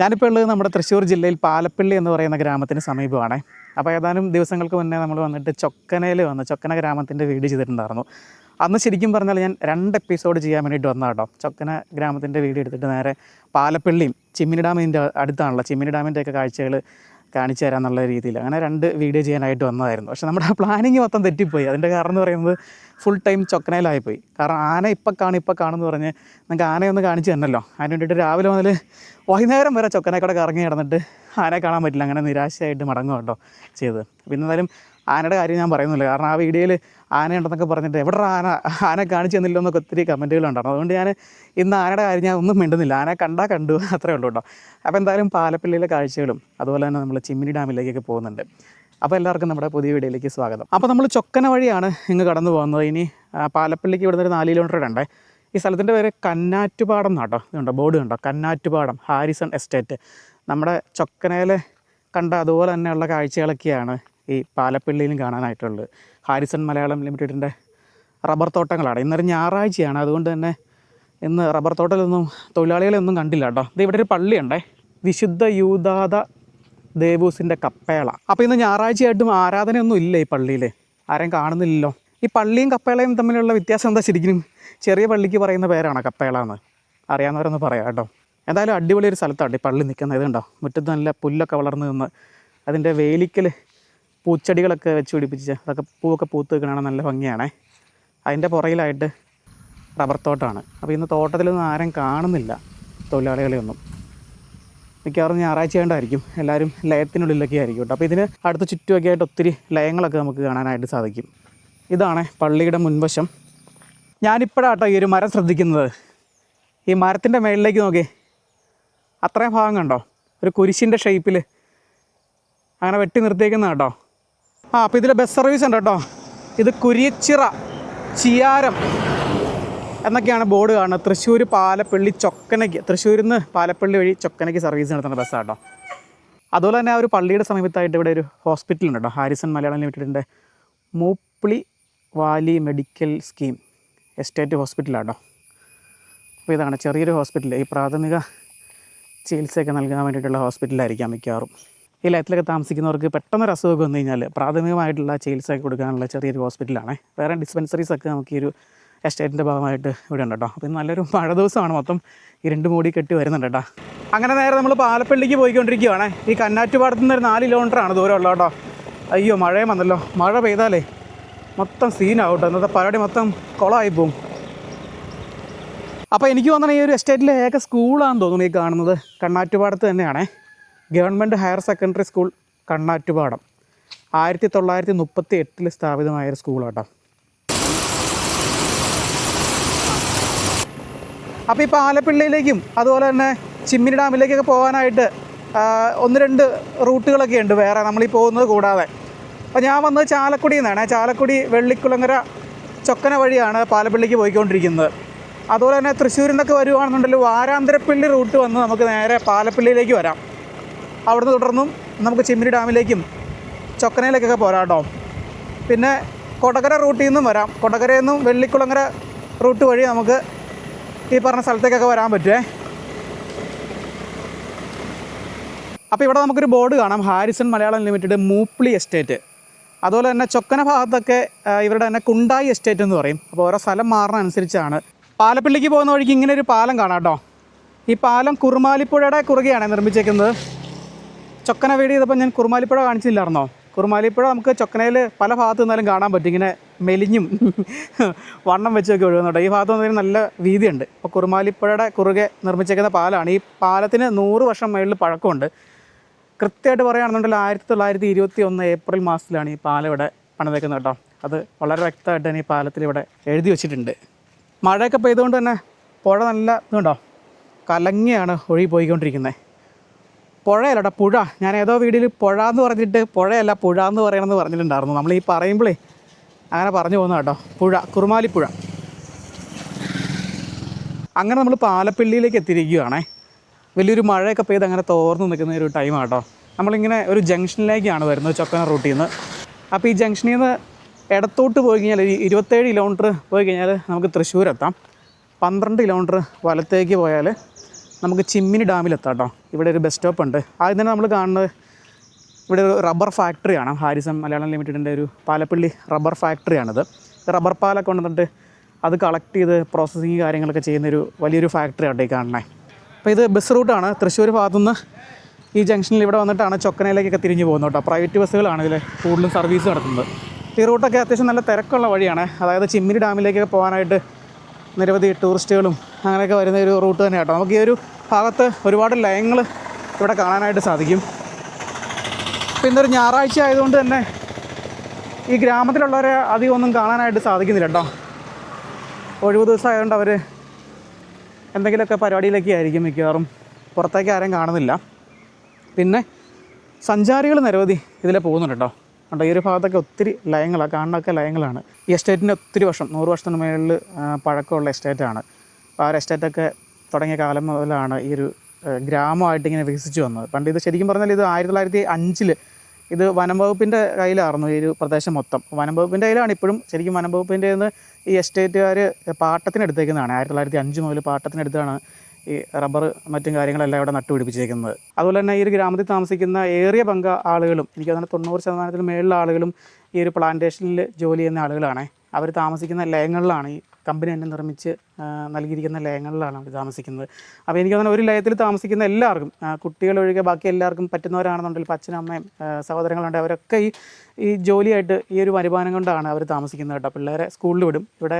ഞാനിപ്പോൾ ഉള്ളത് നമ്മുടെ തൃശ്ശൂർ ജില്ലയിൽ പാലപ്പള്ളി എന്ന് പറയുന്ന ഗ്രാമത്തിന് സമീപമാണ്. അപ്പോൾ ഏതാനും ദിവസങ്ങൾക്ക് മുന്നേ നമ്മൾ വന്നിട്ട് ചൊക്കനയിൽ വന്ന് ചൊക്കന ഗ്രാമത്തിന്റെ വീട് ചെയ്തിട്ടുണ്ടായിരുന്നു. അന്ന് ശരിക്കും പറഞ്ഞാൽ ഞാൻ രണ്ട് എപ്പിസോഡ് ചെയ്യാൻ വേണ്ടിയിട്ട് വന്ന കേട്ടോ ചൊക്കന ഗ്രാമത്തിന്റെ വീട് എടുത്തിട്ട് നേരെ പാലപ്പള്ളിയും ചിമ്മിനി ഡാമിന്റെ അടുത്താണല്ലോ ചിമ്മിനി ഡാമിന്റെയൊക്കെ കാഴ്ചകൾ കാണിച്ചു തരാമെന്നുള്ള രീതിയിൽ അങ്ങനെ രണ്ട് വീഡിയോ ചെയ്യാനായിട്ട് വന്നതായിരുന്നു. പക്ഷേ നമ്മുടെ പ്ലാനിങ് മൊത്തം തെറ്റിപ്പോയി. അതിന്റെ കാരണം എന്ന് പറയുന്നത് ഫുൾ ടൈം ചൊക്കനയിലായിപ്പോയി. കാരണം ആന ഇപ്പം കാണും ഇപ്പം കാണുമെന്ന് പറഞ്ഞ് നിങ്ങൾക്ക് ആനയൊന്ന് കാണിച്ചു തന്നല്ലോ അതിന് വേണ്ടിയിട്ട് രാവിലെ മുതൽ വൈകുന്നേരം വരെ ചൊക്കനക്കൂടെ കറങ്ങി നടന്നിട്ട് ആനെ കാണാൻ പറ്റില്ല. അങ്ങനെ നിരാശയായിട്ട് മടങ്ങും കേട്ടോ ചെയ്തത്. പിന്നെ എന്തായാലും ആനയുടെ കാര്യം ഞാൻ പറയുന്നില്ല. കാരണം ആ വീഡിയോയിൽ ആനയുണ്ടെന്നൊക്കെ പറഞ്ഞിട്ട് എവിടെ ആന? ആന കാണിച്ചു തന്നില്ലോ എന്നൊക്കെ ഒത്തിരി കമന്റുകളുണ്ടായിരുന്നു അതുകൊണ്ട് ഞാൻ ഇന്ന് ആനയുടെ കാര്യം ഞാൻ ഒന്നും മിണ്ടുന്നില്ല. ആന കണ്ടാൽ കണ്ടു അത്രേ ഉള്ളൂ കേട്ടോ. അപ്പോൾ എന്തായാലും പാലപ്പള്ളിയിലെ കാഴ്ചകളും അതുപോലെ തന്നെ നമ്മൾ ചിമ്മിനി ഡാമിലേക്കൊക്കെ പോകുന്നുണ്ട്. അപ്പോൾ എല്ലാവർക്കും നമ്മുടെ പുതിയ വീഡിയോയിലേക്ക് സ്വാഗതം. അപ്പോൾ നമ്മൾ ചൊക്കന വഴിയാണ് ഇങ്ങ് കടന്നു പോകുന്നത്. ഇനി പാലപ്പള്ളിക്ക് ഇവിടുന്ന് ഒരു നാല് കിലോമീറ്റർ ഉണ്ടേ ഈ സ്ഥലത്തിന്റെ പേര് കന്നാറ്റുപാടം എന്നാട്ടോ. ഇതുണ്ടോ ബോർഡ് കണ്ടോ? Kannattupadam Harrison estate. നമ്മുടെ ചൊക്കനയിലെ കണ്ട അതുപോലെ തന്നെയുള്ള കാഴ്ചകളൊക്കെയാണ് ഈ പാലപ്പള്ളിയിലും കാണാനായിട്ടുള്ളത്. ഹാരിസൺ മലയാളം ലിമിറ്റഡിന്റെ റബ്ബർ തോട്ടങ്ങളാണ്. ഇന്നൊരു ഞായറാഴ്ചയാണ്. അതുകൊണ്ട് തന്നെ ഇന്ന് റബ്ബർ തോട്ടത്തിലൊന്നും തൊഴിലാളികളെയൊന്നും കണ്ടില്ല കേട്ടോ. ഇത് ഇവിടെ ഒരു പള്ളിയുണ്ടേ. വിശുദ്ധ യൂദാത ദേവൂസിന്റെ കപ്പേള. അപ്പോൾ ഇന്ന് ഞായറാഴ്ചയായിട്ടും ആരാധനയൊന്നും ഇല്ല ഈ പള്ളിയിൽ. ആരെയും കാണുന്നില്ലല്ലോ. ഈ പള്ളിയും കപ്പേളയും തമ്മിലുള്ള വ്യത്യാസം എന്താ ശരിക്കും? ചെറിയ പള്ളിക്ക് പറയുന്ന പേരാണ് കപ്പേള എന്ന്? അറിയാവുന്നവരൊന്ന് പറയാം കേട്ടോ. എന്തായാലും അടിപൊളി ഒരു സ്ഥലത്താണ് ഈ പള്ളി നിൽക്കുന്നത്. ഇതുണ്ടോ മുറ്റത്ത് നല്ല പുല്ലൊക്കെ വളർന്നു നിന്ന് അതിന്റെ വേലിക്കൽ പൂച്ചെടികളൊക്കെ വെച്ച് പിടിപ്പിച്ച് അതൊക്കെ പൂവൊക്കെ പൂത്ത് നിൽക്കണ നല്ല ഭംഗിയാണേ. അതിന്റെ പുറകിലായിട്ട് റബ്ബർ തോട്ടമാണ്. അപ്പോൾ ഇന്ന് തോട്ടത്തിലൊന്നും ആരും കാണുന്നില്ല തൊഴിലാളികളെയൊന്നും. മിക്കവാറും ഞായറാഴ്ച കണ്ടായിരിക്കും എല്ലാവരും ലയത്തിനുള്ളിലൊക്കെ ആയിരിക്കും കേട്ടോ. അപ്പോൾ ഇതിന് അടുത്ത ചുറ്റുമൊക്കെ ആയിട്ട് ഒത്തിരി ലയങ്ങളൊക്കെ നമുക്ക് കാണാനായിട്ട് സാധിക്കും. ഇതാണ് പള്ളിയുടെ മുൻവശം. ഞാനിപ്പോഴാട്ടോ ഈ ഒരു മരം ശ്രദ്ധിക്കുന്നത്. ഈ മരത്തിന്റെ മേളിലേക്ക് നോക്കി. അത്രയും ഭാഗം കണ്ടോ? ഒരു കുരിശിന്റെ ഷേപ്പിൽ അങ്ങനെ വെട്ടി നിർത്തിയേക്കുന്ന കേട്ടോ ആ അപ്പോൾ ഇതിൽ ബസ് സർവീസ് ഉണ്ട് കേട്ടോ ഇത് കുരിയച്ചിറ ചിയാരം എന്നൊക്കെയാണ് ബോർഡ് കാണുന്നത്. തൃശ്ശൂർ പാലപ്പള്ളി ചൊക്കനയ്ക്ക് തൃശ്ശൂരിൽ നിന്ന് പാലപ്പള്ളി വഴി ചൊക്കനയ്ക്ക് സർവീസ് നടത്തുന്ന ബസ്സാണ് കേട്ടോ അതുപോലെ തന്നെ ആ ഒരു പള്ളിയുടെ സമീപത്തായിട്ട് ഇവിടെ ഒരു ഹോസ്പിറ്റലുണ്ട് കേട്ടോ ഹാരിസൺ മലയാളം ലിമിറ്റഡിന്റെ Moopli valley medical scheme estate ഹോസ്പിറ്റലാണ് കേട്ടോ അപ്പോൾ ഇതാണ് ചെറിയൊരു ഹോസ്പിറ്റൽ ഈ പ്രാഥമിക ചികിത്സയൊക്കെ നൽകാൻ വേണ്ടിയിട്ടുള്ള ഹോസ്പിറ്റലായിരിക്കാം മിക്കവാറും. ഈ ലയത്തിലൊക്കെ താമസിക്കുന്നവർക്ക് പെട്ടെന്നൊരു അസുഖമൊക്കെ വന്നു കഴിഞ്ഞാൽ പ്രാഥമികമായിട്ടുള്ള ചികിത്സയൊക്കെ കൊടുക്കാനുള്ള ചെറിയൊരു ഹോസ്പിറ്റലാണ്. വേറെ ഡിസ്പെൻസറീസ് ഒക്കെ നമുക്ക് ഈ ഒരു എസ്റ്റേറ്റിന്റെ ഭാഗമായിട്ട് ഇവിടെ ഉണ്ട് കേട്ടോ അപ്പോൾ നല്ലൊരു മഴ ദിവസമാണ്. മൊത്തം ഇരുണ്ട് മൂടി കെട്ടി വരുന്നുണ്ട് കേട്ടോ. അങ്ങനെ നേരെ നമ്മൾ പാലപ്പള്ളിക്ക് പോയിക്കൊണ്ടിരിക്കുകയാണ് ഈ കന്നാറ്റുപാടത്തു നിന്ന് ഒരു നാല് കിലോമീറ്ററാണ് ദൂരം ഉള്ളത് കേട്ടോ. അയ്യോ മഴയും വന്നല്ലോ. മഴ പെയ്താലേ മൊത്തം സീനാവട്ടെ. ഇന്നത്തെ പരിപാടി മൊത്തം കുളമായി പോവും. അപ്പോൾ എനിക്ക് തോന്നുന്നത് ഈ ഒരു എസ്റ്റേറ്റിലെ ഏക സ്കൂളാണെന്ന് തോന്നുന്നു ഈ കാണുന്നത് കണ്ണാറ്റുപാടത്ത് തന്നെയാണേ. Government higher secondary school Kannattupadam. ആയിരത്തി തൊള്ളായിരത്തി മുപ്പത്തി എട്ടിൽ സ്ഥാപിതമായൊരു സ്കൂളാട്ടോ. അപ്പോൾ ഇപ്പോൾ ആലപ്പിള്ളയിലേക്കും അതുപോലെ തന്നെ ചിമ്മിനി ഡാമിലേക്കൊക്കെ പോകാനായിട്ട് ഒന്ന് രണ്ട് റൂട്ടുകളൊക്കെ ഉണ്ട് വേറെ നമ്മളീ പോകുന്നത് കൂടാതെ. അപ്പോൾ ഞാൻ വന്നത് ചാലക്കുടിയിൽ നിന്നാണ്. ചാലക്കുടി വെള്ളിക്കുളങ്ങര ചൊക്കന വഴിയാണ് പാലപ്പള്ളിക്ക് പോയിക്കൊണ്ടിരിക്കുന്നത്. അതുപോലെ തന്നെ തൃശ്ശൂരിൽ നിന്നൊക്കെ വരുവാണെന്നുണ്ടെങ്കിൽ വാരാന്തരപ്പള്ളി റൂട്ട് വന്ന് നമുക്ക് നേരെ പാലപ്പള്ളിയിലേക്ക് വരാം. അവിടുന്ന് തുടർന്നും നമുക്ക് ചിമ്മിനി ഡാമിലേക്കും ചൊക്കനയിലേക്കൊക്കെ പോരാട്ടോ പിന്നെ കൊടകര റൂട്ടിൽ നിന്നും വരാം. കൊടകരയിൽ നിന്നും വെള്ളിക്കുളങ്ങര റൂട്ട് വഴി നമുക്ക് ഈ പറഞ്ഞ സ്ഥലത്തേക്കൊക്കെ വരാൻ പറ്റുമേ അപ്പോൾ ഇവിടെ നമുക്കൊരു ബോർഡ് കാണാം. Harrison Malayalam limited Moopli estate. അതുപോലെ തന്നെ ചൊക്കന ഭാഗത്തൊക്കെ ഇവരുടെ തന്നെ കുണ്ടായി എസ്റ്റേറ്റ് എന്ന് പറയും. അപ്പോൾ ഓരോ സ്ഥലം മാറുന്ന അനുസരിച്ചാണ് പാലപ്പള്ളിക്ക് പോകുന്ന വഴിക്ക് ഇങ്ങനെ ഒരു പാലം കാണാം കേട്ടോ. ഈ പാലം കുറുമാലിപ്പുഴയുടെ കുറുകയാണ് നിർമ്മിച്ചേക്കുന്നത്. ചൊക്കന വീട് ചെയ്തപ്പോൾ ഞാൻ കുറുമാലിപ്പുഴ കാണിച്ചില്ലായിരുന്നോ? കുറുമാലിപ്പുഴ നമുക്ക് ചൊക്കനയിൽ പല ഭാഗത്തു നിന്നാലും കാണാൻ പറ്റും. ഇങ്ങനെ മെലിഞ്ഞും വണ്ണം വെച്ചൊക്കെ ഒഴുകുന്നുണ്ട് ഈ ഭാഗത്ത് നിന്നൊരു നല്ല വീതിയുണ്ട്. അപ്പോൾ കുറുമാലിപ്പുഴയുടെ കുറുകെ നിർമ്മിച്ചേക്കുന്ന പാലമാണ് ഈ പാലത്തിന് നൂറ് വർഷം മേളിൽ പഴക്കമുണ്ട്. കൃത്യമായിട്ട് പറയുകയാണെന്നുണ്ടെങ്കിൽ ആയിരത്തി തൊള്ളായിരത്തി ഇരുപത്തി ഒന്ന് ഏപ്രിൽ മാസത്തിലാണ് ഈ പാലം ഇവിടെ പണിതേക്കുന്നത് കേട്ടോ. അത് വളരെ വ്യക്തമായിട്ട് തന്നെ ഈ പാലത്തിൽ ഇവിടെ എഴുതി വെച്ചിട്ടുണ്ട്. മഴയൊക്കെ പെയ്തുകൊണ്ട് തന്നെ പുഴ നല്ല ഇതുണ്ടോ? കലങ്ങിയാണ് ഒഴുകി പോയിക്കൊണ്ടിരിക്കുന്നത്. പുഴയല്ലടാ പുഴ. ഞാൻ ഏതോ വീഡിയോയിൽ പുഴ എന്ന് പറഞ്ഞിട്ട് പുഴയല്ല പുഴ എന്ന് പറയണമെന്ന് പറഞ്ഞിട്ടുണ്ടായിരുന്നു. നമ്മൾ ഈ പറയുമ്പോഴേ അങ്ങനെ പറഞ്ഞു പോകുന്ന കേട്ടോ. പുഴ കുറുമാലിപ്പുഴ. അങ്ങനെ നമ്മൾ പാലപ്പള്ളിയിലേക്ക് എത്തിയിരിക്കുകയാണേ. വലിയൊരു മഴയൊക്കെ പെയ്ത് അങ്ങനെ തോർന്ന് നിൽക്കുന്ന ഒരു ടൈമാണ് കേട്ടോ നമ്മളിങ്ങനെ ഒരു ജംഗ്ഷനിലേക്കാണ് വരുന്നത് ചൊക്കന റൂട്ടിൽ നിന്ന് അപ്പോൾ ഈ ജംഗ്ഷനിൽ നിന്ന് ഇടത്തോട്ട് പോയി കഴിഞ്ഞാൽ ഈ ഇരുപത്തേഴ് കിലോമീറ്റർ പോയി കഴിഞ്ഞാൽ നമുക്ക് തൃശ്ശൂർ എത്താം പന്ത്രണ്ട് കിലോമീറ്റർ വലത്തേക്ക് പോയാൽ നമുക്ക് ചിമ്മിനി ഡാമിലെത്താം കേട്ടോ ഇവിടെ ഒരു ബസ് സ്റ്റോപ്പ് ഉണ്ട്. ആദ്യം തന്നെ നമ്മൾ കാണുന്നത് ഇവിടെ ഒരു റബ്ബർ ഫാക്ടറിയാണ് ഹാരിസം മലയാളം ലിമിറ്റഡിന്റെ ഒരു പാലപ്പള്ളി റബ്ബർ ഫാക്ടറിയാണിത് റബ്ബർ പാലൊക്കെ കൊണ്ടുവന്നിട്ട് അത് കളക്ട് ചെയ്ത് പ്രോസസ്സിങ് കാര്യങ്ങളൊക്കെ ചെയ്യുന്നൊരു വലിയൊരു ഫാക്ടറി ആട്ടോ ഈ കാണണേ അപ്പോൾ ഇത് ബസ് റൂട്ടാണ്. തൃശ്ശൂർ ഭാഗത്തുനിന്ന് ഈ ജംഗ്ഷനിൽ ഇവിടെ വന്നിട്ടാണ് ചൊക്കനയിലേക്കൊക്കെ തിരിഞ്ഞ് പോകുന്നത് കേട്ടോ. പ്രൈവറ്റ് ബസ്സുകളാണ് ഇതിൽ കൂടുതലും സർവീസ് നടത്തുന്നത്. ഈ റൂട്ടൊക്കെ അത്യാവശ്യം നല്ല തിരക്കുള്ള വഴിയാണ്. അതായത് ചിമ്മിനി ഡാമിലേക്കൊക്കെ പോകാനായിട്ട് നിരവധി ടൂറിസ്റ്റുകളും അങ്ങനെയൊക്കെ വരുന്ന ഒരു റൂട്ട് തന്നെ കേട്ടോ. നമുക്ക് ഈ ഒരു ഭാഗത്ത് ഒരുപാട് ലയങ്ങൾ ഇവിടെ കാണാനായിട്ട് സാധിക്കും. അപ്പോൾ ഇന്നൊരു ഞായറാഴ്ച ആയതുകൊണ്ട് തന്നെ ഈ ഗ്രാമത്തിലുള്ളവരെ അധികം ഒന്നും കാണാനായിട്ട് സാധിക്കുന്നില്ല കേട്ടോ. ഒഴിവ് ദിവസമായതുകൊണ്ട് അവർ എന്തെങ്കിലുമൊക്കെ പരിപാടിയിലൊക്കെ ആയിരിക്കും മിക്കവാറും. പുറത്തേക്ക് ആരും കാണുന്നില്ല. പിന്നെ സഞ്ചാരികൾ നിരവധി ഇതിൽ പോകുന്നുണ്ട് കേട്ടോ. കണ്ടോ ഈ ഒരു ഭാഗത്തൊക്കെ ഒത്തിരി ലയങ്ങളാണ് കാണാനൊക്കെ ലയങ്ങളാണ്. ഈ എസ്റ്റേറ്റിന്റെ ഒത്തിരി വർഷം നൂറ് വർഷത്തിന് മേളിൽ പഴക്കമുള്ള എസ്റ്റേറ്റാണ്. ആ ഒരു എസ്റ്റേറ്റൊക്കെ തുടങ്ങിയ കാലം മുതലാണ് ഈ ഒരു ഗ്രാമമായിട്ട് ഇങ്ങനെ വികസിച്ച് വന്നത്. പണ്ട് ഇത് ശരിക്കും പറഞ്ഞാൽ ഇത് ആയിരത്തി തൊള്ളായിരത്തി അഞ്ചിൽ ഇത് വനം വകുപ്പിന്റെ കയ്യിലായിരുന്നു ഈ ഒരു പ്രദേശം മൊത്തം. വനം വകുപ്പിന്റെ കയ്യിലാണ് ഇപ്പോഴും ശരിക്കും വനം വകുപ്പിന്റെ നിന്ന് ഈ എസ്റ്റേറ്റുകാർ പാട്ടത്തിനെടുത്തേക്കുന്നതാണ് ആയിരത്തി തൊള്ളായിരത്തി അഞ്ച് മുതൽ പാട്ടത്തിനെടുത്താണ് ഈ റബ്ബർ മറ്റും കാര്യങ്ങളെല്ലാം ഇവിടെ നട്ടുപിടിപ്പിച്ചേക്കുന്നത് അതുപോലെ തന്നെ ഈ ഒരു ഗ്രാമത്തിൽ താമസിക്കുന്ന ഏറിയ പങ്ക ആളുകളും എനിക്ക് തന്നെ തൊണ്ണൂറ് ശതമാനത്തിന് മേളിലുള്ള ആളുകളും ഈ ഒരു പ്ലാന്റേഷനിൽ ജോലി ചെയ്യുന്ന ആളുകളാണ്. അവർ താമസിക്കുന്ന ലയങ്ങളിലാണ് ഈ കമ്പനി തന്നെ നിർമ്മിച്ച് നൽകിയിരിക്കുന്ന ലയങ്ങളിലാണ് അവർ താമസിക്കുന്നത്. അപ്പോൾ എനിക്ക് തോന്നുന്നു ഒരു ലയത്തിൽ താമസിക്കുന്ന എല്ലാവർക്കും കുട്ടികളൊഴികെ ബാക്കി എല്ലാവർക്കും പറ്റുന്നവരാണെന്നുണ്ടെങ്കിൽ ഇപ്പം അച്ഛനും അമ്മയും ആ, സഹോദരങ്ങളുണ്ട് അവരൊക്കെ ഈ ഈ ജോലിയായിട്ട് ഈ ഒരു വരുമാനം കൊണ്ടാണ് അവർ താമസിക്കുന്നത് കേട്ടോ. പിള്ളേരെ സ്കൂളിൽ വിടും. ഇവിടെ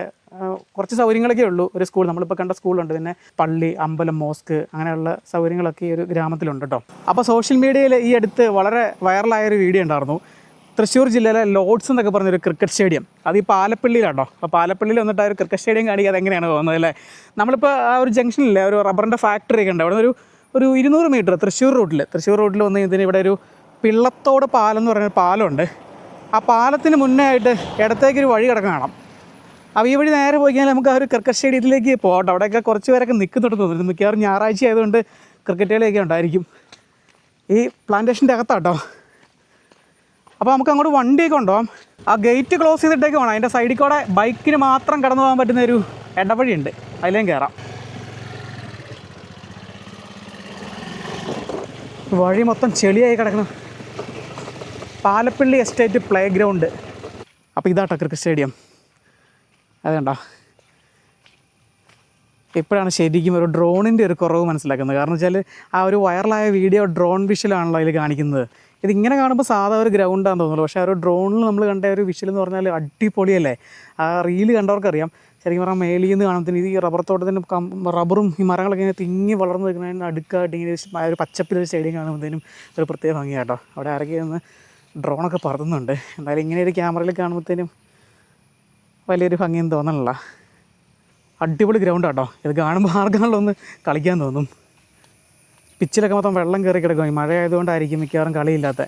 കുറച്ച് സൗകര്യങ്ങളൊക്കെ ഉള്ളൂ. ഒരു സ്കൂൾ നമ്മളിപ്പോൾ കണ്ട സ്കൂളുണ്ട്. പിന്നെ പള്ളി അമ്പലം മോസ്ക് അങ്ങനെയുള്ള സൗകര്യങ്ങളൊക്കെ ഈ ഒരു ഗ്രാമത്തിലുണ്ട് കേട്ടോ. അപ്പോൾ സോഷ്യൽ മീഡിയയിൽ ഈ അടുത്ത് വളരെ വൈറലായ ഒരു വീഡിയോ ഉണ്ടായിരുന്നു. തൃശ്ശൂർ ജില്ലയിലെ ലോഡ്സ് എന്നൊക്കെ പറഞ്ഞൊരു ക്രിക്കറ്റ് സ്റ്റേഡിയം. അത് ഈ പാലപ്പള്ളിയിലാണോ അപ്പോൾ പാലപ്പള്ളിയിൽ വന്നിട്ട് ആ ഒരു ക്രിക്കറ്റ് സ്റ്റേഡിയം കാണിക്കുക അതെങ്ങനെയാണ് പോകുന്നത് അല്ലേ? നമ്മളിപ്പോൾ ആ ഒരു ജംഗ്ഷനിലെ ഒരു റബ്ബറിന്റെ ഫാക്ടറി ഒക്കെ ഉണ്ട്. അവിടെ ഒരു ഒരു ഇരുന്നൂറ് മീറ്റർ തൃശ്ശൂർ റൂട്ടിൽ തൃശ്ശൂർ റൂട്ടിൽ വന്ന് ഇതിന് ഇവിടെ ഒരു പിള്ളത്തോട് പാലം എന്ന് പറയുന്ന പാലമുണ്ട്. ആ പാലത്തിന് മുന്നേ ആയിട്ട് ഇടത്തേക്കൊരു വഴി കിടക്കാൻ കാണാം. അപ്പോൾ ഈ വഴി നേരെ പോയി കഴിഞ്ഞാൽ നമുക്ക് ആ ഒരു ക്രിക്കറ്റ് സ്റ്റേഡിയത്തിലേക്ക് പോകട്ടെ അവിടെയൊക്കെ കുറച്ച് പേരൊക്കെ നിൽക്കുന്നുണ്ട് തോന്നുന്നു. മിക്കവാറും ഞായറാഴ്ച ആയതുകൊണ്ട് ക്രിക്കറ്റ് കളിയൊക്കെ ഉണ്ടായിരിക്കും. ഈ പ്ലാന്റേഷന്റെ അകത്താട്ടോ. അപ്പോൾ നമുക്ക് അങ്ങോട്ട് വണ്ടിയൊക്കെ കൊണ്ടുപോകാം ആ ഗേറ്റ് ക്ലോസ് ചെയ്തിട്ടേക്ക് വേണം അതിന്റെ സൈഡിൽ കൂടെ ബൈക്കിന് മാത്രം കടന്നു പോകാൻ പറ്റുന്ന ഒരു ഇടവഴിയുണ്ട്. അതിലേയും കയറാം വഴി മൊത്തം ചെളിയായി കിടക്കണം പാലപ്പള്ളി എസ്റ്റേറ്റ് പ്ലേ ഗ്രൗണ്ട് അപ്പോൾ ഇതാട്ടോ ക്രിക്കറ്റ് സ്റ്റേഡിയം അതുണ്ടോ ഇപ്പോഴാണ് ശരിക്കും ഒരു ഡ്രോണിന്റെ ഒരു കുറവ് മനസ്സിലാക്കുന്നത്. കാരണം വെച്ചാൽ ആ ഒരു വൈറലായ വീഡിയോ ഡ്രോൺ വിഷലാണല്ലോ അതിൽ കാണിക്കുന്നത്. ഇതിങ്ങനെ കാണുമ്പോൾ സാധാ ഒരു ഗ്രൗണ്ടാന്ന് തോന്നുള്ളൂ പക്ഷേ ആ ഒരു ഡ്രോണിൽ നമ്മൾ കണ്ട ഒരു വിഷൽ എന്ന് പറഞ്ഞാൽ അടിപൊളിയല്ലേ? ആ റീൽ കണ്ടവർക്കറിയാം. ശരിക്കും പറഞ്ഞാൽ മേളിൽ നിന്ന് കാണുമ്പോൾ ഈ റബ്ബർ തോട്ടത്തിന്റെ റബ്ബറും ഈ മരങ്ങളൊക്കെ ഇങ്ങനെ തിങ്ങി വളർന്നു നിൽക്കുന്നതിന് അടുക്കായിട്ട് ഇങ്ങനെ ഒരു പച്ചപ്പിലൊരു സ്റ്റേഡിയം കാണുമ്പോഴത്തേനും ഒരു പ്രത്യേക ഭംഗിയാട്ടോ അവിടെ ഇറക്കി നിന്ന് ഡ്രോണൊക്കെ പറത്തുന്നുണ്ട്. എന്തായാലും ഇങ്ങനെ ഒരു ക്യാമറയിൽ കാണുമ്പോഴത്തേനും വലിയൊരു ഭംഗിയൊന്നും തോന്നണില്ല. അടിപൊളി ഗ്രൗണ്ട് കേട്ടോ. ഇത് കാണുമ്പോൾ ആർക്കാണല്ലോ ഒന്ന് കളിക്കാൻ തോന്നും. പിച്ചിലൊക്കെ മൊത്തം വെള്ളം കയറി കിടക്കും. ഈ മഴ ആയതുകൊണ്ടായിരിക്കും മിക്കവാറും കളിയില്ലാത്ത.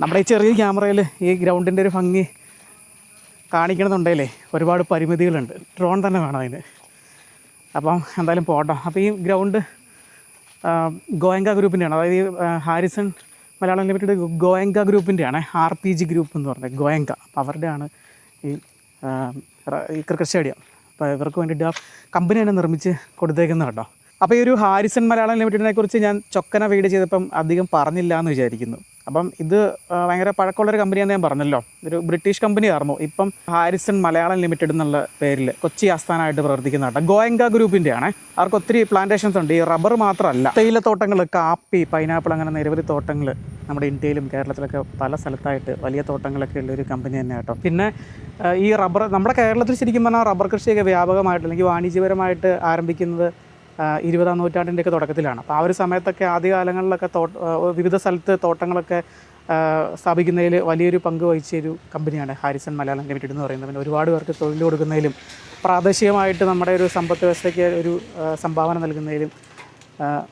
നമ്മുടെ ഈ ചെറിയ ക്യാമറയിൽ ഈ ഗ്രൗണ്ടിന്റെ ഒരു ഭംഗി കാണിക്കണമെന്നുണ്ടെങ്കിലേ ഒരുപാട് പരിമിതികളുണ്ട്. ഡ്രോൺ തന്നെ വേണം അതിന്. അപ്പം എന്തായാലും പോട്ടോ. അപ്പോൾ ഈ ഗ്രൗണ്ട് ഗോയങ്ക ഗ്രൂപ്പിന്റെയാണ്. അതായത് ഈ ഹാരിസൺ മലയാളം ലിമിറ്റഡ് ഗോയങ്ക ഗ്രൂപ്പിന്റെയാണ്. ആർ പി ജി ഗ്രൂപ്പ് എന്ന് പറഞ്ഞത് ഗോയങ്ക. അപ്പോൾ അവരുടെയാണ് ഈ ക്രിക്കറ്റ് സ്റ്റേഡിയം. അപ്പോൾ ഇവർക്ക് വേണ്ടിയിട്ട് ആ കമ്പനി തന്നെ നിർമ്മിച്ച് കൊടുത്തേക്കുന്നത് കേട്ടോ. അപ്പോൾ ഈ ഒരു ഹാരിസൺ മലയാളം ലിമിറ്റഡിനെ കുറിച്ച് ഞാൻ ചൊക്കന വീട് ചെയ്തപ്പം അധികം പറഞ്ഞില്ല എന്ന് വിചാരിക്കുന്നു. അപ്പം ഇത് ഭയങ്കര പഴക്കമുള്ളൊരു കമ്പനിയാണെന്ന് ഞാൻ പറഞ്ഞല്ലോ. ഇതൊരു ബ്രിട്ടീഷ് കമ്പനി ആയിരുന്നു ഇപ്പം ഹാരിസൺ മലയാളം ലിമിറ്റഡ് എന്നുള്ള പേരിൽ കൊച്ചി ആസ്ഥാനമായിട്ട് പ്രവർത്തിക്കുന്ന കേട്ടോ ഗോയങ്ക ഗ്രൂപ്പിന്റെ ആണ് അവർക്ക് ഒത്തിരി പ്ലാന്റേഷൻസ് ഉണ്ട്. ഈ റബ്ബർ മാത്രമല്ല തേയിലത്തോട്ടങ്ങൾ കാപ്പി പൈനാപ്പിൾ അങ്ങനെ നിരവധി തോട്ടങ്ങൾ നമ്മുടെ ഇന്ത്യയിലും കേരളത്തിലൊക്കെ പല സ്ഥലത്തായിട്ട് വലിയ തോട്ടങ്ങളൊക്കെ ഉള്ള ഒരു കമ്പനി തന്നെ കേട്ടോ. പിന്നെ ഈ റബ്ബർ നമ്മുടെ കേരളത്തിൽ ശരിക്കും പറഞ്ഞാൽ റബ്ബർ കൃഷിയൊക്കെ വ്യാപകമായിട്ട് അല്ലെങ്കിൽ വാണിജ്യപരമായിട്ട് ആരംഭിക്കുന്നത് ഇരുപതാം നൂറ്റാണ്ടിന്റെയൊക്കെ തുടക്കത്തിലാണ്. അപ്പോൾ ആ ഒരു സമയത്തൊക്കെ ആദ്യകാലങ്ങളിലൊക്കെ തോട്ട വിവിധ സ്ഥലത്ത് തോട്ടങ്ങളൊക്കെ സ്ഥാപിക്കുന്നതിൽ വലിയൊരു പങ്ക് വഹിച്ച ഒരു കമ്പനിയാണ് ഹാരിസൺ മലയാളം ലിമിറ്റഡ് എന്ന് പറയുന്നത്. പിന്നെ ഒരുപാട് പേർക്ക് തൊഴിൽ കൊടുക്കുന്നതിലും പ്രാദേശികമായിട്ട് നമ്മുടെ ഒരു സമ്പത്ത് വ്യവസ്ഥയ്ക്ക് ഒരു സംഭാവന നൽകുന്നതിലും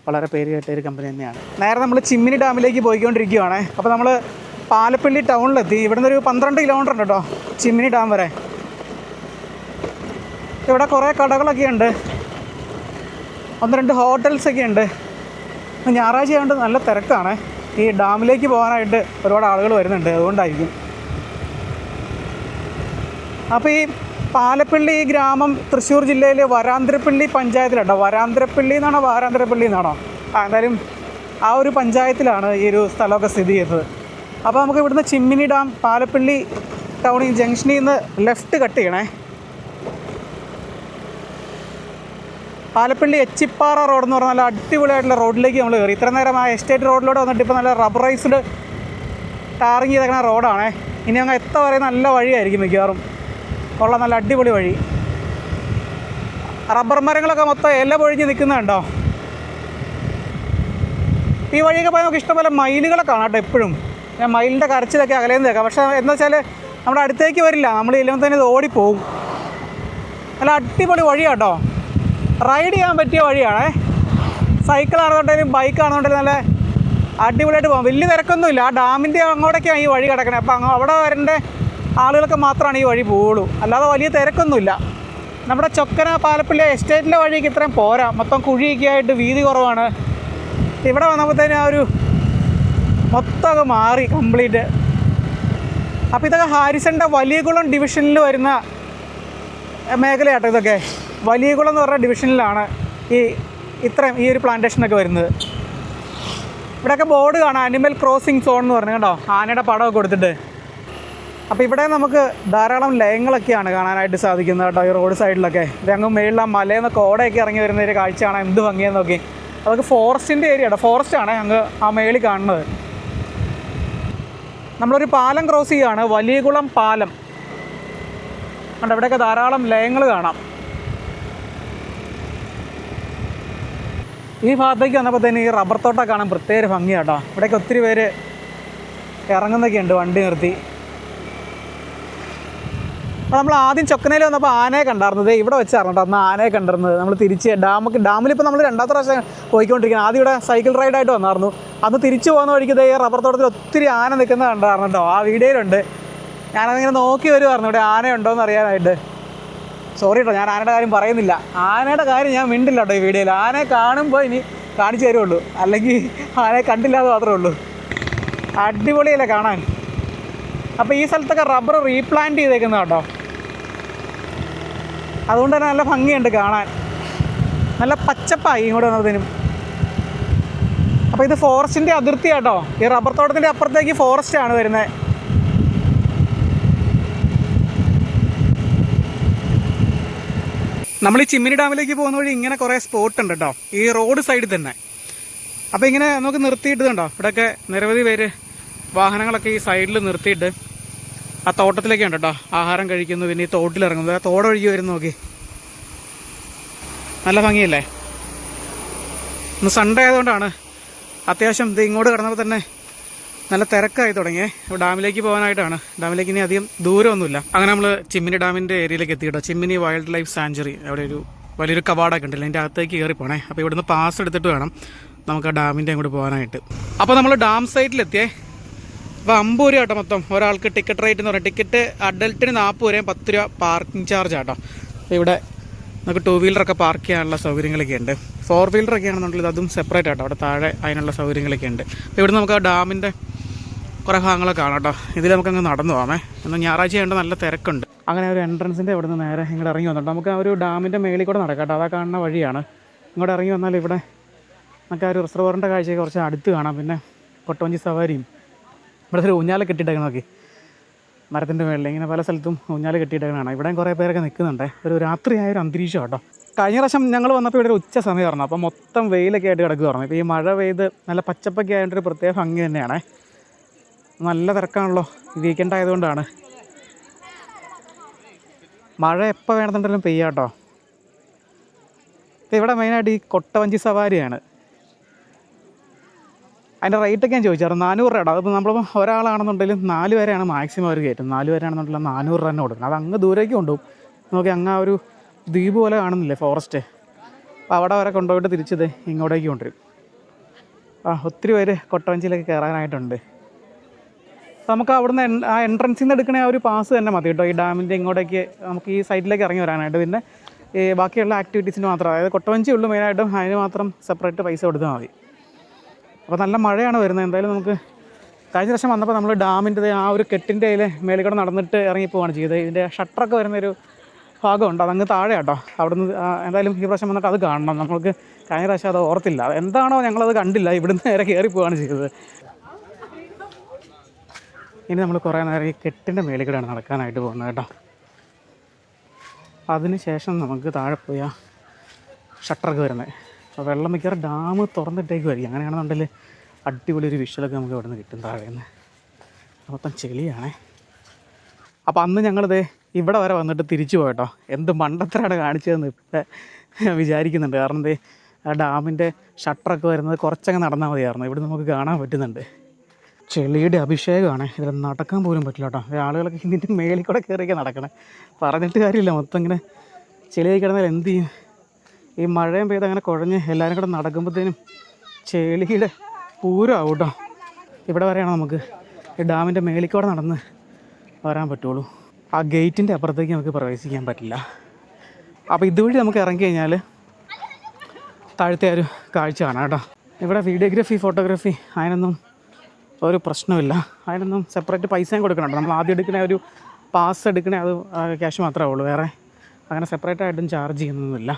വളരെ പേര് കേട്ട ഒരു കമ്പനി തന്നെയാണ്. നേരെ നമ്മൾ ചിമ്മിനി ഡാമിലേക്ക് പോയിക്കൊണ്ടിരിക്കുകയാണ് അപ്പോൾ നമ്മൾ പാലപ്പള്ളി ടൗണിലെത്തി. ഇവിടുന്ന് ഒരു പന്ത്രണ്ട് കിലോമീറ്റർ ഉണ്ട് കേട്ടോ ചിമ്മിനി ഡാം വരെ. ഇവിടെ കുറേ കടകളൊക്കെ ഉണ്ട്. ഒന്ന് രണ്ട് ഹോട്ടൽസൊക്കെ ഉണ്ട്. ഞായറാഴ്ച ആയതുകൊണ്ട് നല്ല തിരക്കാണ്. ഈ ഡാമിലേക്ക് പോകാനായിട്ട് ഒരുപാട് ആളുകൾ വരുന്നുണ്ട് അതുകൊണ്ടായിരിക്കും. അപ്പോൾ ഈ പാലപ്പള്ളി ഗ്രാമം തൃശ്ശൂർ ജില്ലയിലെ വരാന്തരപ്പള്ളി പഞ്ചായത്തിലുണ്ടോ. വരാന്തരപ്പള്ളി എന്നാണോ വാരാന്തരപ്പള്ളി എന്നാണോ? ആ എന്തായാലും ആ ഒരു പഞ്ചായത്തിലാണ് ഈ ഒരു സ്ഥലമൊക്കെ സ്ഥിതി ചെയ്തത് അപ്പോൾ നമുക്ക് ഇവിടുന്ന് ചിമ്മിനി ഡാം പാലപ്പള്ളി ടൗണിൽ ജംഗ്ഷനിൽ നിന്ന് ലെഫ്റ്റ് കട്ട് ചെയ്യണേ. പാലപ്പള്ളി എച്ചിപ്പാറ റോഡ് എന്ന് പറഞ്ഞാൽ അടിപൊളിയായിട്ടുള്ള റോഡിലേക്ക് നമ്മൾ കയറി. ഇത്ര നേരം ആ എസ്റ്റേറ്റ് റോഡിലൂടെ വന്നിട്ട് ഇപ്പോൾ നല്ല റബ്ബറൈസ്ഡ് ടാറിങ് ചെയ്തേക്കുന്ന റോഡാണേ. ഇനി അങ്ങ് എത്ര വരെ നല്ല വഴിയായിരിക്കും മിക്കവാറും. ഉള്ള നല്ല അടിപൊളി വഴി. റബ്ബർ മരങ്ങളൊക്കെ മൊത്തം ഇല പൊഴിഞ്ഞ് നിൽക്കുന്നുണ്ടോ ഈ വഴിയൊക്കെ പോയാൽ നമുക്ക് ഇഷ്ടംപോലെ മയിലുകളെ കാണാം കേട്ടോ എപ്പോഴും. ഞാൻ മയിലിന്റെ കരച്ചിലൊക്കെ അകലേന്ന് തേക്കാം പക്ഷേ എന്താ വെച്ചാൽ നമ്മുടെ അടുത്തേക്ക് വരില്ല. നമ്മൾ ഇല്ലെങ്കിൽ തന്നെ ഇത് ഓടിപ്പോവും. നല്ല അടിപൊളി വഴിയാട്ടോ റൈഡ് ചെയ്യാൻ പറ്റിയ വഴിയാണേ. സൈക്കിൾ ആണെന്നുണ്ടെങ്കിലും ബൈക്ക് ആണെന്നുണ്ടെങ്കിലും നല്ല അടിപൊളിയായിട്ട് പോകാം. വലിയ തിരക്കൊന്നുമില്ല. ആ ഡാമിന്റെ അങ്ങോട്ടേക്കാണ് ഈ വഴി കിടക്കണേ. അപ്പോൾ അങ്ങ് അവിടെ വരേണ്ട ആളുകൾക്ക് മാത്രമാണ് ഈ വഴി പോവുള്ളൂ. അല്ലാതെ വലിയ തിരക്കൊന്നുമില്ല. നമ്മുടെ ചൊക്കന പാലപ്പള്ളി എസ്റ്റേറ്റിലെ വഴിക്ക് ഇത്രയും പോരാ. മൊത്തം കുഴിയൊക്കെ ആയിട്ട് വീതി കുറവാണ്. ഇവിടെ വന്നപ്പോഴത്തേനും ആ ഒരു മൊത്തമൊക്കെ മാറി കംപ്ലീറ്റ് അപ്പോൾ ഇതൊക്കെ ഹാരിസന്റെ വലിയകുളം ഡിവിഷനിൽ വരുന്ന മേഖലയാട്ടോ ഇതൊക്കെ. വലിയകുളം എന്ന് പറഞ്ഞ ഡിവിഷനിലാണ് ഈ ഇത്രയും ഈ ഒരു പ്ലാന്റേഷനൊക്കെ വരുന്നത്. ഇവിടെയൊക്കെ ബോർഡ് കാണാം. അനിമൽ ക്രോസിംഗ് സോൺ എന്ന് പറഞ്ഞു കേട്ടോ. ആനയുടെ പടമൊക്കെ കൊടുത്തിട്ട്. അപ്പോൾ ഇവിടെ നമുക്ക് ധാരാളം ലയങ്ങളൊക്കെയാണ് കാണാനായിട്ട് സാധിക്കുന്നത് കേട്ടോ ഈ റോഡ് സൈഡിലൊക്കെ ഇതങ്ങ് മേളിൽ ആ മലയിൽ നിന്ന് കോടയൊക്കെ ഇറങ്ങി വരുന്ന ഒരു കാഴ്ച കാണാൻ എന്ത് ഭംഗിയെന്ന് നോക്കി. അതൊക്കെ ഫോറസ്റ്റിന്റെ ഏരിയ ആണ് ഫോറസ്റ്റ് ആണ് അങ്ങ് ആ മേളിൽ കാണുന്നത്. നമ്മളൊരു പാലം ക്രോസ് ചെയ്യുകയാണ് വലിയകുളം പാലം. കണ്ടോ ഇവിടെയൊക്കെ ധാരാളം ലയങ്ങൾ കാണാം. ഈ ഭാഗത്തേക്ക് വന്നപ്പോൾ തന്നെ ഈ റബ്ബർ തോട്ടം കാണാൻ പ്രത്യേക ഭംഗിയാട്ടോ. ഇവിടേക്ക് ഒത്തിരി പേര് ഇറങ്ങുന്നൊക്കെയുണ്ട് വണ്ടി നിർത്തി. അപ്പോൾ നമ്മൾ ആദ്യം ചൊക്കനയിൽ വന്നപ്പോൾ ആനയെ കണ്ടായിരുന്നത് ഇവിടെ വെച്ചായിരുന്നു കേട്ടോ അന്ന് ആനയെ കണ്ടിരുന്നത്. നമ്മൾ തിരിച്ച് ഡാമൊക്കെ ഡാമിൽ ഇപ്പോൾ നമ്മൾ രണ്ടാമത്തെ പ്രാവശ്യം പോയിക്കൊണ്ടിരിക്കുന്നത് ആദ്യം ഇവിടെ സൈക്കിൾ റൈഡായിട്ട് വന്നായിരുന്നു അന്ന് തിരിച്ചു പോകുന്ന വഴിക്ക് ഈ റബ്ബർ തോട്ടത്തിൽ ഒത്തിരി ആന നിൽക്കുന്ന കണ്ടായിരുന്നു കേട്ടോ ആ വീഡിയോയിലുണ്ട്. ഞാനതിങ്ങനെ നോക്കി വരുമായിരുന്നു ഇവിടെ ആനയുണ്ടോ എന്ന് അറിയാനായിട്ട്. സോറി കേട്ടോ ഞാൻ ആനയുടെ കാര്യം പറയുന്നില്ല. ആനയുടെ കാര്യം ഞാൻ മിണ്ടില്ല കേട്ടോ ഈ വീഡിയോയിൽ ആനയെ കാണുമ്പോൾ ഇനി കാണിച്ചു തരുള്ളൂ അല്ലെങ്കിൽ ആനയെ കണ്ടില്ലാതെ മാത്രമേ ഉള്ളൂ. അടിപൊളിയല്ലേ കാണാൻ. അപ്പോൾ ഈ സ്ഥലത്തൊക്കെ റബ്ബർ റീപ്ലാന്റ് ചെയ്തേക്കുന്ന കേട്ടോ അതുകൊണ്ട് തന്നെ നല്ല ഭംഗിയുണ്ട് കാണാൻ. നല്ല പച്ചപ്പായി ഇങ്ങോട്ട് വന്നതിനും. അപ്പോൾ ഇത് ഫോറസ്റ്റിന്റെ അതിർത്തി കേട്ടോ ഈ റബ്ബർ തോട്ടത്തിന്റെ അപ്പുറത്തേക്ക് ഫോറസ്റ്റ് ആണ് വരുന്നത് നമ്മൾ ഈ ചിമ്മിനി ഡാമിലേക്ക് പോകുന്ന വഴി ഇങ്ങനെ കുറേ സ്പോട്ട് ഉണ്ട് കേട്ടോ ഈ റോഡ് സൈഡിൽ തന്നെ. അപ്പോൾ ഇങ്ങനെ നമുക്ക് നിർത്തിയിട്ട് കണ്ടോ? ഇവിടെയൊക്കെ നിരവധി പേര് വാഹനങ്ങളൊക്കെ ഈ സൈഡിൽ നിർത്തിയിട്ട് ആ തോട്ടത്തിലേക്ക് ഉണ്ട് കേട്ടോ ആഹാരം കഴിക്കുന്നു പിന്നെ ഈ തോട്ടിലിറങ്ങുന്നത് ആ തോടൊഴുകി വരുന്നു നോക്കി. നല്ല ഭംഗിയല്ലേ? ഇന്ന് സൺഡേ ആയതുകൊണ്ടാണ് അത്യാവശ്യം ഇത് ഇങ്ങോട്ട് കിടന്നപ്പോൾ തന്നെ നല്ല തിരക്കായി തുടങ്ങിയേ. ഡാമിലേക്ക് പോകാനായിട്ടാണ്. ഡാമിലേക്ക് ഇനി അധികം ദൂരമൊന്നുമില്ല. അങ്ങനെ നമ്മൾ ചിമ്മിനി ഡാമിന്റെ ഏരിയയിലേക്ക് എത്തിയിട്ടോ ചിമ്മിനി വൈൽഡ് ലൈഫ് സാഞ്ചുറി അവിടെ ഒരു വലിയൊരു കവാടൊക്കെ ഉണ്ടല്ലോ. അതിന്റെ അകത്തേക്ക് കയറി പോണേ. അപ്പോൾ ഇവിടുന്ന് പാസ് എടുത്തിട്ട് വേണം നമുക്ക് ആ ഡാമിന്റെ അങ്ങോട്ട് പോകാനായിട്ട്. അപ്പോൾ നമ്മൾ ഡാം സൈറ്റിലെത്തിയേ. അപ്പോൾ അമ്പത് രൂപ കേട്ടോ മൊത്തം. ഒരാൾക്ക് ടിക്കറ്റ് റേറ്റ് എന്ന് പറഞ്ഞാൽ ടിക്കറ്റ് അഡൽട്ടിന് നാൽപ്പത് രൂപയും പത്ത് രൂപ പാർക്കിംഗ് ചാർജ് ആട്ടോ. ഇവിടെ നമുക്ക് ടു വീലറൊക്കെ പാർക്ക് ചെയ്യാനുള്ള സൗകര്യങ്ങളൊക്കെ ഉണ്ട്. ഫോർ വീലറൊക്കെ ആണെന്നുണ്ടെങ്കിൽ അതും സെപ്പറേറ്റ് ആട്ടോ. അവിടെ താഴെ അതിനുള്ള സൗകര്യങ്ങളൊക്കെ ഉണ്ട്. അപ്പോൾ ഇവിടെ നമുക്ക് ആ ഡാമിന്റെ കുറേ ഭാഗങ്ങളൊക്കെ കാണാം കേട്ടോ. ഇതിൽ നമുക്കങ്ങ് നടന്നു പോകാമേ എന്നാൽ ഞായറാഴ്ച ആയതുകൊണ്ട് നല്ല തിരക്കുണ്ട്. അങ്ങനെ ഒരു എൻട്രൻസിന്റെ ഇവിടെ നിന്ന് നേരെ ഇങ്ങോട്ട് ഇറങ്ങി വന്നിട്ട് നമുക്ക് ആ ഒരു ഡാമിന്റെ മേളിൽ കൂടെ നടക്കാം കേട്ടോ. അതാ കാണുന്ന വഴിയാണ്. ഇങ്ങോട്ട് ഇറങ്ങി വന്നാൽ ഇവിടെ നമുക്ക് ആ ഒരു റിസർവറിന്റെ കാഴ്ചയൊക്കെ കുറച്ച് അടുത്ത് കാണാം. പിന്നെ കൊട്ടവഞ്ചി സവാരിയും ഇവിടെ ഒരു ഊഞ്ഞാല കെട്ടിയിട്ടേക്ക് നോക്കി. മരത്തിന്റെ മേളിൽ ഇങ്ങനെ പല സ്ഥലത്തും ഊഞ്ഞാൽ കെട്ടിയിട്ടേക്കാണ് ഇവിടെയും കുറേ പേരൊക്കെ നിൽക്കുന്നുണ്ട്. ഒരു രാത്രിയായ ഒരു അന്തരീക്ഷം കേട്ടോ. കഴിഞ്ഞ പ്രാവശ്യം ഞങ്ങൾ വന്നപ്പോൾ ഇവിടെ ഉച്ച പറഞ്ഞു അപ്പോൾ മൊത്തം വെയിലൊക്കെ ആയിട്ട് കിടക്കുക പറഞ്ഞു ഇപ്പോൾ ഈ മഴ പെയ്ത് നല്ല പച്ചപ്പൊക്കെ ആയിട്ടൊരു പ്രത്യേക ഭംഗി തന്നെയാണ്. നല്ല തിരക്കാണല്ലോ. വീക്കെൻഡ് ആയതുകൊണ്ടാണ്. മഴ എപ്പോൾ വേണമെന്നുണ്ടെങ്കിലും പെയ്യാം കേട്ടോ. ഇവിടെ മെയിനായിട്ട് ഈ കൊട്ടവഞ്ചി സവാരിയാണ്. അതിന്റെ റേറ്റൊക്കെ ഞാൻ ചോദിച്ചായിരുന്നു. നാനൂറ് രൂപ അതിപ്പോൾ നമ്മളിപ്പോൾ ഒരാളാണെന്നുണ്ടെങ്കിലും നാല് പേരെയാണ് മാക്സിമം അവർ കയറ്റും നാല് പേരാണെന്നുണ്ടെങ്കിൽ നാനൂറ് രൂപ തന്നെ കൊടുക്കണം അത് അങ്ങ് ദൂരേക്ക് കൊണ്ടുപോകും. നോക്കി അങ്ങ് ആ ഒരു ദ്വീപ് പോലെ കാണുന്നില്ലേ ഫോറസ്റ്റ് അപ്പോൾ അവിടെ വരെ കൊണ്ടുപോയിട്ട് തിരിച്ചത് ഇങ്ങോട്ടേക്ക് കൊണ്ടുവരും. ആ ഒത്തിരി പേര് കൊട്ടവഞ്ചിയിലേക്ക് കയറാനായിട്ടുണ്ട് നമുക്ക് അവിടുന്ന് ആ എൻട്രൻസിൽ നിന്ന് എടുക്കണ ആ ഒരു പാസ് തന്നെ മതി കേട്ടോ. ഈ ഡാമിന്റെ ഇങ്ങോട്ടേക്ക് നമുക്ക് ഈ സൈഡിലേക്ക് ഇറങ്ങി വരാനായിട്ട് പിന്നെ ഈ ബാക്കിയുള്ള ആക്ടിവിറ്റീസിന് മാത്രം. അതായത് കൊട്ടവഞ്ചി ഉള്ളു മെയിനായിട്ടും അതിന് മാത്രം സെപ്പറേറ്റ് പൈസ കൊടുത്താൽ മതി. അപ്പോൾ നല്ല മഴയാണ് വരുന്നത്. എന്തായാലും നമുക്ക് കഴിഞ്ഞ പ്രാവശ്യം വന്നപ്പോൾ നമ്മൾ ഡാമിന്റെ ആ ഒരു കെട്ടിന്റെ അതിൽ മേളിൽ കൂടെ നടന്നിട്ട് ഇറങ്ങിപ്പോവാണ് ചെയ്തത്. ഇതിന്റെ ഷട്ടറൊക്കെ വരുന്നൊരു ഭാഗമുണ്ട്. അതങ്ങ് താഴെ കേട്ടോ. അവിടുന്ന് എന്തായാലും ഈ പ്രാവശ്യം വന്നിട്ട് അത് കാണണം. നമ്മൾക്ക് കഴിഞ്ഞ പ്രാവശ്യം അത് ഓർത്തില്ല. എന്താണോ ഞങ്ങളത് കണ്ടില്ല. ഇവിടുന്ന് നേരെ കയറി പോവുകയാണ് ചെയ്തത്. ഇനി നമ്മൾ കുറേ നേരം ഈ കെട്ടിന്റെ മേളിൽ കൂടെയാണ് നടക്കാനായിട്ട് പോകുന്നത് കേട്ടോ. അതിന് ശേഷം നമുക്ക് താഴെ പോയ ഷട്ടറൊക്കെ വരുന്നത്. അപ്പോൾ വെള്ളം മിക്കവാറും ഡാം തുറന്നിട്ടേക്ക് വരിക അങ്ങനെയാണെന്നുണ്ടെങ്കിൽ അടിപൊളി ഒരു വിഷ്വലൊക്കെ നമുക്ക് ഇവിടെ നിന്ന് കിട്ടും താഴെ നിന്ന്. മൊത്തം ചെളിയാണേ. അപ്പോൾ അന്ന് ഞങ്ങളിത് ഇവിടെ വരെ വന്നിട്ട് തിരിച്ചു പോയിട്ടോ എന്ത് മണ്ടത്തരാണ് കാണിച്ചതെന്ന് ഇപ്പം വിചാരിക്കുന്നുണ്ട്. കാരണം ആ ഡാമിന്റെ ഷട്ടറൊക്കെ വരുന്നത് കുറച്ചങ്ങ് നടന്നാൽ മതിയായിരുന്നു. ഇവിടെ നമുക്ക് കാണാൻ പറ്റുന്നുണ്ട്. ചെളിയുടെ അഭിഷേകമാണ്. ഇതിൽ നടക്കാൻ പോലും പറ്റില്ല കേട്ടോ. ആളുകളൊക്കെ ഇതിന്റെ മേളിൽ കൂടെ കയറിയൊക്കെ നടക്കണേ. പറഞ്ഞിട്ട് കാര്യമില്ല. മൊത്തം ഇങ്ങനെ ചെളിയായി കിടന്നാൽ എന്ത് ചെയ്യും? ഈ മഴയും പെയ്ത് അങ്ങനെ കുഴഞ്ഞ് എല്ലാവരും കൂടെ നടക്കുമ്പോഴത്തേനും ചെളിയുടെ പൂരമാവും കേട്ടോ. ഇവിടെ വരെയാണ് നമുക്ക് ഈ ഡാമിന്റെ മേളിൽ കൂടെ നടന്ന് വരാൻ പറ്റുള്ളൂ. ആ ഗേറ്റിന്റെ അപ്പുറത്തേക്ക് നമുക്ക് പ്രവേശിക്കാൻ പറ്റില്ല. അപ്പോൾ ഇതുവഴി നമുക്ക് ഇറങ്ങി കഴിഞ്ഞാൽ താഴത്തെ ഒരു കാഴ്ച കാണാം കേട്ടോ. ഇവിടെ വീഡിയോഗ്രാഫി ഫോട്ടോഗ്രാഫി അതിനൊന്നും ഒരു പ്രശ്നമില്ല. അതിനൊന്നും സെപ്പറേറ്റ് പൈസയും കൊടുക്കണം നമ്മൾ ആദ്യം എടുക്കുന്ന ഒരു പാസ് എടുക്കണേ അത് ക്യാഷ് മാത്രമേ ഉള്ളൂ. വേറെ അങ്ങനെ സെപ്പറേറ്റ് ആയിട്ടും ചാർജ് ചെയ്യുന്നൊന്നുമില്ല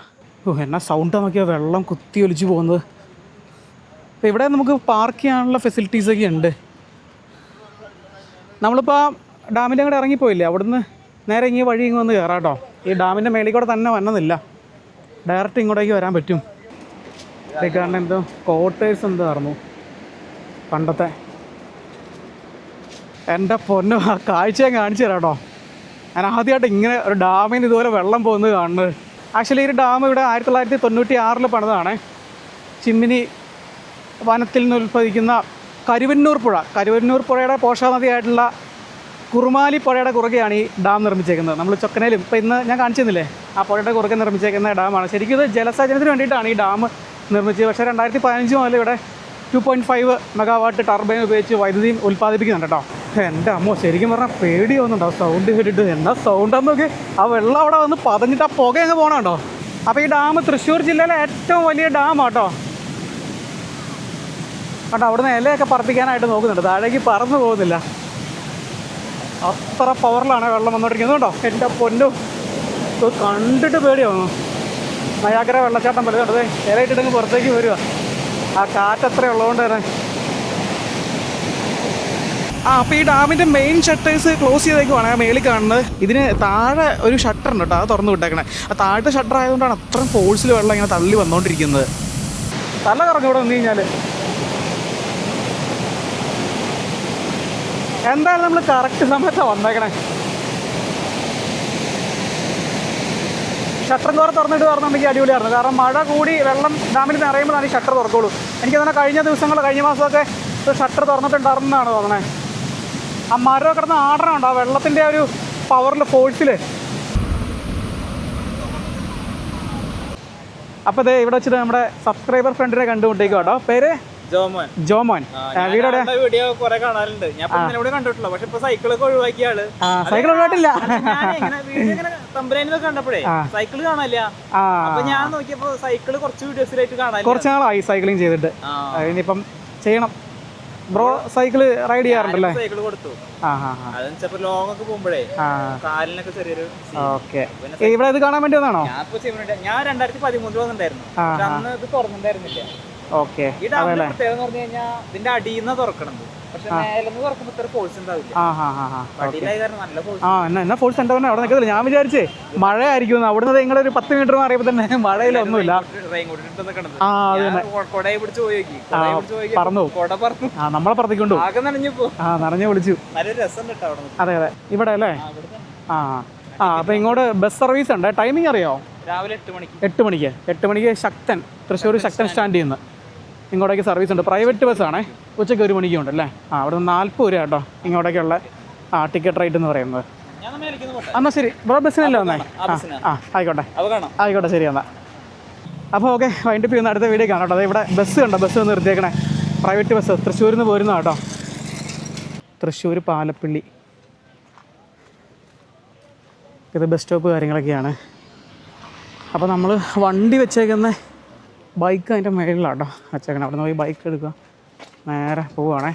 ഓ എന്നാ സൗണ്ട് നോക്കിയാൽ വെള്ളം കുത്തി ഒലിച്ച് പോകുന്നത്. അപ്പോൾ ഇവിടെ നമുക്ക് പാർക്ക് ചെയ്യാനുള്ള ഫെസിലിറ്റീസൊക്കെ ഉണ്ട്. നമ്മളിപ്പോൾ ഡാമിന്റെ അങ്ങോട്ട് ഇറങ്ങിപ്പോയില്ലേ? അവിടുന്ന് നേരെ ഇങ്ങനെ വഴി ഇങ്ങ് വന്ന് കയറാം കേട്ടോ ഈ ഡാമിന്റെ മേളിൽ കൂടെ തന്നെ വന്നതില്ല. ഡയറക്റ്റ് ഇങ്ങോട്ടേക്ക് വരാൻ പറ്റും. കാരണം എന്തോ ക്വാർട്ടേഴ്സ് പറഞ്ഞു പണ്ടത്തെ എന്റെ പൊന്നു ആ കാഴ്ച ഞാൻ കാണിച്ചു തരാട്ടോ ഞാൻ ആദ്യമായിട്ട് ഇങ്ങനെ ഒരു ഡാമിൽ നിന്ന് ഇതുപോലെ വെള്ളം പോകുന്നത് കാണുന്നത്. ആക്ച്വലി ഈ ഡാം ഇവിടെ ആയിരത്തി തൊള്ളായിരത്തി തൊണ്ണൂറ്റി ആറിൽ പണിതാണ് ചിമ്മിനി വനത്തിൽ നിന്ന് ഉൽപ്പാദിക്കുന്ന കരുവന്നൂർ പുഴ. കരുവന്നൂർ പുഴയുടെ പോഷകനദിയായിട്ടുള്ള കുറുമാലി പുഴയുടെ കുറുകെയാണ് ഈ ഡാം നിർമ്മിച്ചേക്കുന്നത്. നമ്മൾ ചൊക്കനയിലും ഇപ്പോൾ ഇന്ന് ഞാൻ കാണിച്ചിരുന്നില്ലേ? ആ പുഴയുടെ കുറുകെ നിർമ്മിച്ചേക്കുന്ന ഡാമാണ്. ശരിക്കും ഇത് ജലസേചനത്തിന് വേണ്ടിയിട്ടാണ് ഈ ഡാം നിർമ്മിച്ചത്. പക്ഷേ രണ്ടായിരത്തി പതിനഞ്ച് മുതൽ ഇവിടെ two point five megawatt turbine ഉപയോഗിച്ച് വൈദ്യുതി ഉൽപ്പാദിപ്പിക്കുന്നുണ്ട് കേട്ടോ എന്റെ അമ്മോ ശരിക്കും പറഞ്ഞാൽ പേടി തോന്നുന്നുണ്ടോ സൗണ്ട് കേട്ടിട്ട് എന്നാ സൗണ്ടാന്ന് നോക്കി. ആ വെള്ളം അവിടെ വന്ന് പതഞ്ഞിട്ട് ആ പുക അങ്ങ് പോകണുണ്ടോ അപ്പോൾ ഈ ഡാം തൃശ്ശൂർ ജില്ലയിലെ ഏറ്റവും വലിയ ഡാമാട്ടോ കണ്ടോ അവിടുന്ന് ഇലയൊക്കെ പറപ്പിക്കാനായിട്ട് നോക്കുന്നുണ്ട്. താഴേക്ക് പറന്നു പോകുന്നില്ല. അത്ര പവറിലാണ് വെള്ളം വന്നുകൊണ്ടിരിക്കുന്നത് കേട്ടോ. എന്റെ പൊന്നു. കണ്ടിട്ട് പേടിയാവുന്നു. നയാഗ്ര വെള്ളച്ചാട്ടം പോലെ കണ്ടത് ഇലയിട്ടിട്ടങ്ങ് പുറത്തേക്ക് വരിക. ആ കാറ്റ് അത്ര ഉള്ളതുകൊണ്ട് തന്നെ ആ അപ്പോൾ ഈ ഡാമിന്റെ മെയിൻ ഷട്ടേഴ്സ് ക്ലോസ് ചെയ്തേക്കുവാണ് ആ മേളിൽ കാണുന്നത്. ഇതിന് താഴെ ഒരു ഷട്ടർ ഉണ്ട് കേട്ടോ അത് തുറന്നു വിട്ടേക്കണേ. ആ താഴത്തെ ഷട്ടർ ആയതുകൊണ്ടാണ് അത്രയും ഫോഴ്സിൽ വെള്ളം ഇങ്ങനെ തള്ളി വന്നുകൊണ്ടിരിക്കുന്നത് തല കറങ്ങി ഇവിടെ വന്നു കഴിഞ്ഞാൽ എന്തായാലും നമ്മൾ കറക്റ്റ് സമയത്താണ് വന്നേക്കണേ. ഷട്ടർ കോറ തുറന്നിട്ട് തുറന്നുണ്ടെങ്കിൽ അടിപൊളിയായിരുന്നു. കാരണം മഴ കൂടി വെള്ളം ഡാമിൽ നിറയുമ്പോഴാണ് ഈ ഷട്ടർ തുറക്കുള്ളൂ. എനിക്ക് തന്നെ കഴിഞ്ഞ ദിവസങ്ങൾ കഴിഞ്ഞ മാസമൊക്കെ ഷട്ടർ തുറന്നിട്ടുണ്ടായിരുന്നതാണ് തോന്നണേ. ആ മരം കിടന്ന് ആടണുണ്ട്. ആ വെള്ളത്തിന്റെ ഒരു പവറിൽ ഫോഴ്സിൽ അപ്പോൾ ദേ ഇവിടെ വെച്ചിട്ട് നമ്മുടെ സബ്സ്ക്രൈബർ ഫ്രണ്ടിനെ കണ്ടുകൊണ്ടേക്കും കേട്ടോ പേര്? ജോമോൻ. ജോമോൻ. ആ, വീടോടെ വീഡിയോ കുറെ കാണാറുണ്ട്. ഞാൻ കൂടെ കണ്ടിട്ടില്ല പക്ഷെ ഇപ്പൊ സൈക്കിളൊക്കെ ഒഴിവാക്കിയ ആൾ. സൈക്കിൾ ഒഴിവായിട്ടില്ല. തമ്പുരാനിലൊക്കെ കണ്ടപ്പോഴേ സൈക്കിൾ കാണാനില്ല. അപ്പൊ ഞാൻ നോക്കിയപ്പോ സൈക്കിൾ കുറച്ച് വീഡിയോസിലായിട്ട് കാണാനില്ല. കുറച്ച് നാളായി സൈക്ലിംഗ് ചെയ്തിട്ട്. ഇനിയിപ്പം ചെയ്യണം. ബ്രോ സൈക്കിൾ റൈഡ് ചെയ്യാറുണ്ടല്ലേ? സൈക്കിൾ കൊടുത്തു. ലോങ് ഒക്കെ പോകുമ്പോഴേ കാലിനൊക്കെ ചെറിയൊരു ഓക്കെ. ഇവിടെ ഇത് കാണാൻ വേണ്ടി വന്നാണോ ഞാൻ രണ്ടായിരത്തി പതിമൂന്നിൽ വന്നിട്ടുണ്ടായിരുന്നു. അന്ന് ഇത് തുറന്നിട്ടുണ്ടായിരുന്നില്ല. ഓക്കെ. ഈ ഡാമിന്റെ പ്രത്യേകത എന്ന് പറഞ്ഞു കഴിഞ്ഞാൽ ഇതിന്റെ അടിയിൽ നിന്ന് തുറക്കണത്. പക്ഷെ മേലെന്ന് തുറക്കുമ്പോ ഇത്ര ഫോഴ്സ് ഉണ്ടാവില്ല. ആ ഹാ ഹാ ഹാ കാരണം നല്ല ഫോഴ്സ് ആ എന്നാ അവിടെ ഞാൻ വിചാരിച്ചേ മഴയായിരിക്കും അവിടുന്ന് നിങ്ങളൊരു പത്ത് മീറ്റർ മാറിയപ്പോൾ തന്നെ മഴയിലൊന്നുമില്ല. ആ അത് ഞാൻ കൊടയെ പിടിച്ച് പോയി പോയി കൊട ആ നമ്മളെ പറത്തിക്കൊണ്ടു ആകെ നനഞ്ഞു ആ നിറഞ്ഞു വിളിച്ചു. നല്ല രസം കേട്ടോ അവിടെ അതെ അതെ. ഇവിടെ അല്ലേ? ആ, ആ അപ്പൊ അപ്പോൾ ഇങ്ങോട്ട് ബസ് സർവീസ് ഉണ്ട്. ടൈമിംഗ് അറിയോ? രാവിലെ എട്ട് മണിക്ക്. എട്ട് മണിക്ക്. എട്ട് മണിക്ക് ശക്തൻ. തൃശ്ശൂർ ശക്തൻ സ്റ്റാൻഡിൽ നിന്ന് ഇങ്ങോട്ടേക്ക് സർവീസ് ഉണ്ട്. പ്രൈവറ്റ് ബസ്സാണേ ഉച്ചയ്ക്ക് ഒരു മണിക്കും ഉണ്ട് അല്ലേ ആ അവിടെ നിന്ന് നാൽപ്പത് രൂപ കേട്ടോ ഇങ്ങോട്ടേക്കുള്ള ആ ടിക്കറ്റ് റേറ്റ് എന്ന് പറയുന്നത്. എന്നാൽ ശരി. ബ്രോ ബസ്സിനല്ലേ വന്നേ? ആ ആ ആയിക്കോട്ടെ. ആയിക്കോട്ടെ ശരി എന്നാൽ അപ്പോൾ ഓക്കെ വൈൻഡപ്പ് ചെയ്യുന്ന അടുത്ത വീഡിയോ കാണാം കേട്ടോ. അതെ ഇവിടെ ബസ് കണ്ടോ? ബസ് ഒന്ന് നിർത്തിയേക്കണേ. പ്രൈവറ്റ് ബസ് തൃശ്ശൂരിൽ നിന്ന് പോരുന്ന കേട്ടോ. തൃശ്ശൂർ പാലപ്പള്ളി. ഇത് ബസ് സ്റ്റോപ്പ് കാര്യങ്ങളൊക്കെയാണ്. അപ്പോൾ നമ്മൾ വണ്ടി വെച്ചേക്കുന്ന ബൈക്ക് അതിന്റെ മേളിലാണ് കേട്ടോ വെച്ചേക്കണം അവിടെ നിന്ന് പോയി ബൈക്ക് എടുക്കുക. നേരെ പോവുകയാണേ.